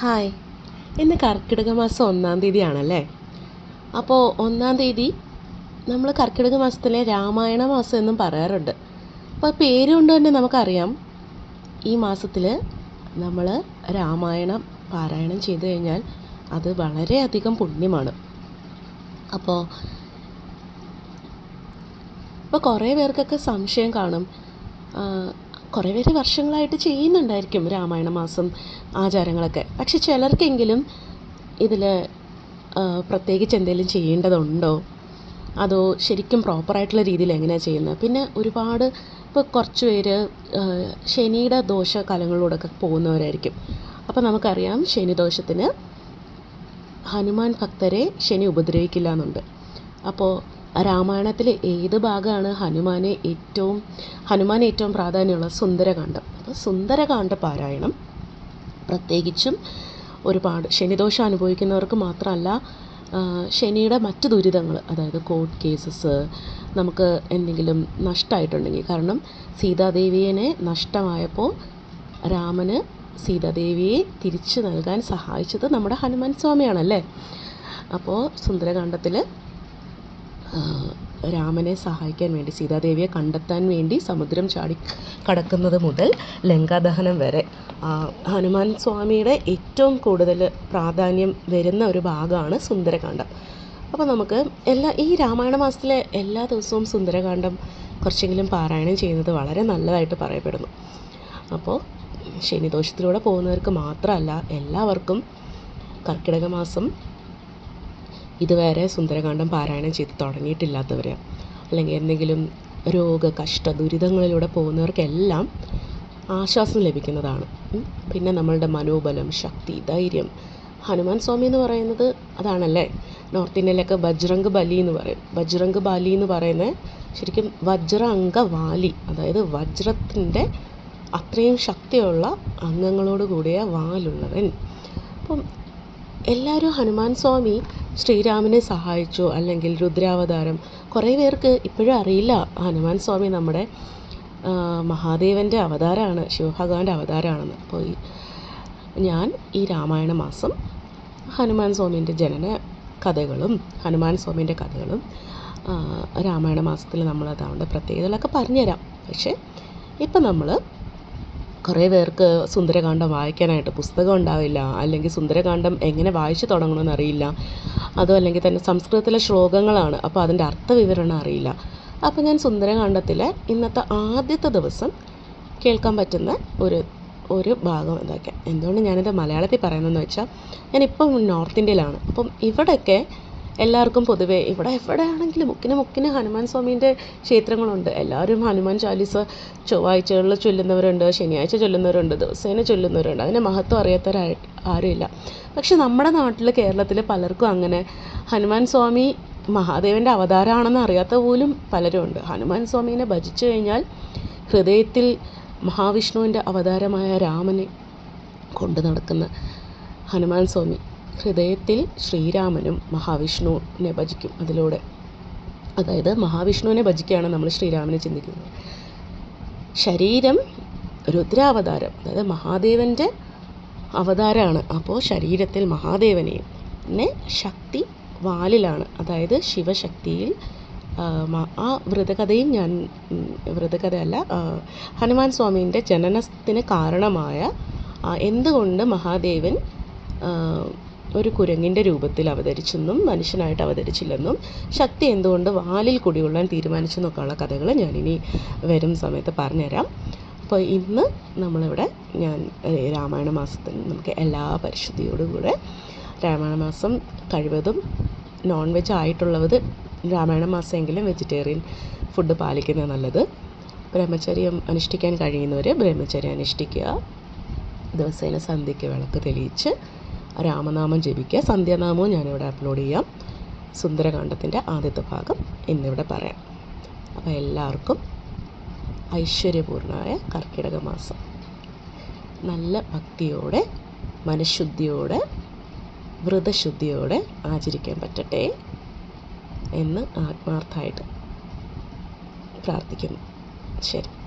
Hi. ഇന്ന് കർക്കിടക മാസം ഒന്നാം തീയതി ആണല്ലേ അപ്പോൾ ഒന്നാം തീയതി നമ്മൾ കർക്കിടക മാസത്തിലെ രാമായണ മാസം എന്നും പറയാറുണ്ട്. അപ്പോൾ പേര് കൊണ്ട് തന്നെ നമുക്കറിയാം. ഈ മാസത്തിൽ നമ്മൾ രാമായണം പാരായണം ചെയ്തു കഴിഞ്ഞാൽ അത് വളരെയധികം പുണ്യമാണ്. അപ്പോൾ ഇപ്പോൾ കുറേ പേർക്കൊക്കെ സംശയം കാണും. കുറേ പേര് വർഷങ്ങളായിട്ട് ചെയ്യുന്നുണ്ടായിരിക്കും രാമായണ മാസം ആചാരങ്ങളൊക്കെ. പക്ഷെ ചിലർക്കെങ്കിലും ഇതിൽ പ്രത്യേകിച്ച് എന്തെങ്കിലും ചെയ്യേണ്ടതുണ്ടോ? അതോ ശരിക്കും പ്രോപ്പറായിട്ടുള്ള രീതിയിൽ എങ്ങനെയാണ് ചെയ്യുന്നത്? പിന്നെ ഒരുപാട് ഇപ്പോൾ കുറച്ച് പേര് ശനിയുടെ ദോഷ ദോഷകാലങ്ങളിലൂടെയൊക്കെ പോകുന്നവരായിരിക്കും. അപ്പോൾ നമുക്കറിയാം ശനിദോഷത്തിന് ഹനുമാൻ ഭക്തരെ ശനി ഉപദ്രവിക്കില്ല എന്നുണ്ട് അപ്പോൾ രാമായണത്തിലെ ഏത് ഭാഗമാണ് ഹനുമാനെ ഏറ്റവും ഹനുമാൻ ഏറ്റവും പ്രാധാന്യമുള്ള സുന്ദരകാന്ഡം? അപ്പോൾ സുന്ദരകാന്ഡ പാരായണം പ്രത്യേകിച്ചും ഒരുപാട് ശനിദോഷം അനുഭവിക്കുന്നവർക്ക് മാത്രമല്ല ശനിയുടെ മറ്റ് ദുരിതങ്ങൾ അതായത് കോർട്ട് കേസസ് നമുക്ക് എന്തെങ്കിലും നഷ്ടമായിട്ടുണ്ടെങ്കിൽ കാരണം സീതാദേവിയെ നഷ്ടമായപ്പോൾ രാമന് സീതാദേവിയെ തിരിച്ചു നൽകാൻ സഹായിച്ചത് നമ്മുടെ ഹനുമാൻ സ്വാമിയാണല്ലേ? അപ്പോൾ സുന്ദരകാന്ഡത്തിൽ രാമനെ സഹായിക്കാൻ വേണ്ടി സീതാദേവിയെ കണ്ടെത്താൻ വേണ്ടി സമുദ്രം ചാടി കടക്കുന്നത് മുതൽ ലങ്കാദഹനം വരെ. ഹനുമാൻ സ്വാമിയുടെ ഏറ്റവും കൂടുതൽ പ്രാധാന്യം വരുന്ന ഒരു ഭാഗമാണ് സുന്ദരകാന്ഡം. അപ്പോൾ നമുക്ക് എല്ലാ ഈ രാമായണ മാസത്തിലെ എല്ലാ ദിവസവും സുന്ദരകാന്ഡം കുറച്ചെങ്കിലും പാരായണം ചെയ്യുന്നത് വളരെ നല്ലതായിട്ട് പറയപ്പെടുന്നു. അപ്പോൾ ശനിദോഷത്തിലൂടെ പോകുന്നവർക്ക് മാത്രമല്ല എല്ലാവർക്കും കർക്കിടക മാസം ഇതുവരെ സുന്ദരകാന്ഡം പാരായണം ചെയ്ത് തുടങ്ങിയിട്ടില്ലാത്തവർ അല്ലെങ്കിൽ എന്തെങ്കിലും രോഗ കഷ്ട ദുരിതങ്ങളിലൂടെ പോകുന്നവർക്കെല്ലാം ആശ്വാസം ലഭിക്കുന്നതാണ്. പിന്നെ നമ്മളുടെ മനോബലം ശക്തി ധൈര്യം. ഹനുമാൻ സ്വാമി എന്ന് പറയുന്നത് അതാണല്ലേ? നോർത്ത് ഇന്ത്യയിലൊക്കെ ബജ്രംഗ് ബലി എന്ന് പറയും. ബജ്രംഗ് ബലി എന്ന് പറയുന്നത് ശരിക്കും വജ്രംഗ വാലി അതായത് വജ്രത്തിന്റെ അത്രയും ശക്തിയുള്ള അംഗങ്ങളോട് കൂടിയ വാലുള്ളവൻ. അപ്പം എല്ലാവരും ഹനുമാൻ സ്വാമി ശ്രീരാമനെ സഹായിച്ചു അല്ലെങ്കിൽ രുദ്രാവതാരം. കുറേ പേർക്ക് ഇപ്പോഴും അറിയില്ല ഹനുമാൻ സ്വാമി നമ്മുടെ മഹാദേവന്റെ അവതാരമാണ് ശിവഭഗവാന്റെ അവതാരമാണെന്ന് അപ്പോൾ ഞാൻ ഈ രാമായണ മാസം ഹനുമാൻ സ്വാമീന്റെ ജനന കഥകളും ഹനുമാൻ സ്വാമീന്റെ കഥകളും രാമായണ മാസത്തിൽ നമ്മൾ പ്രത്യേകതകളൊക്കെ പറഞ്ഞുതരാം. പക്ഷേ ഇപ്പം നമ്മൾ കുറേ പേർക്ക് സുന്ദരകാന്ഡം വായിക്കാനായിട്ട് പുസ്തകം ഉണ്ടാവില്ല. അല്ലെങ്കിൽ സുന്ദരകാന്ഡം എങ്ങനെ വായിച്ചു തുടങ്ങണമെന്ന് അറിയില്ല. അതോ അല്ലെങ്കിൽ തന്നെ സംസ്കൃതത്തിലെ ശ്ലോകങ്ങളാണ്. അപ്പോൾ അതിന്റെ അർത്ഥവിവരണം അറിയില്ല. അപ്പോൾ ഞാൻ സുന്ദരകാന്ഡത്തിലെ ഇന്നത്തെ ആദ്യത്തെ ദിവസം കേൾക്കാൻ പറ്റുന്ന ഒരു ഒരു ഭാഗം ഇതൊക്കെ. എന്തുകൊണ്ട് ഞാനിത് മലയാളത്തിൽ പറയുന്നതെന്ന് വെച്ചാൽ ഞാനിപ്പം നോർത്ത് ഇന്ത്യയിലാണ്. അപ്പം ഇവിടെയൊക്കെ എല്ലാവർക്കും പൊതുവേ ഇവിടെ എവിടെയാണെങ്കിലും മുക്കിന് മുക്കിന് ഹനുമാൻ സ്വാമീന്റെ ക്ഷേത്രങ്ങളുണ്ട്. എല്ലാവരും ഹനുമാൻ ചാലീസ ചൊവ്വാഴ്ചകളിൽ ചൊല്ലുന്നവരുണ്ട് ശനിയാഴ്ച ചൊല്ലുന്നവരുണ്ട് ദിവസേന ചൊല്ലുന്നവരുണ്ട്. അതിന്റെ മഹത്വം അറിയാത്തവരായി ആരുമില്ല. പക്ഷെ നമ്മുടെ നാട്ടിൽ കേരളത്തിൽ പലർക്കും അങ്ങനെ. ഹനുമാൻ സ്വാമി മഹാദേവന്റെ അവതാരമാണെന്ന് അറിയാത്ത പോലും പലരും ഉണ്ട് ഹനുമാൻ സ്വാമീനെ ഭജിച്ചു കഴിഞ്ഞാൽ ഹൃദയത്തിൽ മഹാവിഷ്ണുവിന്റെ അവതാരമായ രാമനെ കൊണ്ടു നടക്കുന്ന ഹനുമാൻ സ്വാമി ഹൃദയത്തിൽ ശ്രീരാമനും മഹാവിഷ്ണുവിനെ ഭജിക്കും അതിലൂടെ. അതായത് മഹാവിഷ്ണുവിനെ ഭജിക്കുകയാണ് നമ്മൾ ശ്രീരാമനെ ചിന്തിക്കുന്നത്. ശരീരം രുദ്രാവതാരം അതായത് മഹാദേവന്റെ അവതാരമാണ്. അപ്പോൾ ശരീരത്തിൽ മഹാദേവനെയും പിന്നെ ശക്തി വാലിലാണ്. അതായത് ശിവശക്തിയിൽ ആ വ്രതകഥയും ഞാൻ വ്രതകഥയല്ല ഹനുമാൻ സ്വാമീന്റെ ജനനത്തിന് കാരണമായ എന്തുകൊണ്ട് മഹാദേവൻ ഒരു കുരങ്ങിന്റെ രൂപത്തിൽ അവതരിച്ചെന്നും മനുഷ്യനായിട്ട് അവതരിച്ചില്ലെന്നും ശക്തി എന്തുകൊണ്ട് വാലിൽ കുടികൊള്ളാൻ തീരുമാനിച്ചെന്നൊക്കെയുള്ള കഥകൾ ഞാനിനി വരും സമയത്ത് പറഞ്ഞുതരാം. അപ്പോൾ ഇന്ന് നമ്മളിവിടെ ഞാൻ രാമായണ മാസത്തിൽ നമുക്ക് എല്ലാ പരിശുദ്ധിയോടും കൂടെ രാമായണ മാസം കഴിവതും നോൺ വെജ് ആയിട്ടുള്ളത് രാമായണ മാസമെങ്കിലും വെജിറ്റേറിയൻ ഫുഡ് പാലിക്കുന്നത് നല്ലത്. ബ്രഹ്മചര്യം അനുഷ്ഠിക്കാൻ കഴിയുന്നവർ ബ്രഹ്മചര്യം അനുഷ്ഠിക്കുക. ദിവസേന സന്ധ്യയ്ക്ക് വിളക്ക് തെളിയിച്ച് രാമനാമം ജപിക്കുക. സന്ധ്യാനാമവും ഞാനിവിടെ അപ്ലോഡ് ചെയ്യാം. സുന്ദരകാന്ഡത്തിന്റെ ആദ്യത്തെ ഭാഗം ഇന്നിവിടെ പറയാം. അപ്പോൾ എല്ലാവർക്കും ഐശ്വര്യപൂർണമായ കർക്കിടക മാസം. നല്ല ഭക്തിയോടെ മനഃശുദ്ധിയോടെ വ്രതശുദ്ധിയോടെ ആചരിക്കാൻ പറ്റട്ടെ എന്ന് ആത്മാർത്ഥമായിട്ട് പ്രാർത്ഥിക്കുന്നു. ശരി.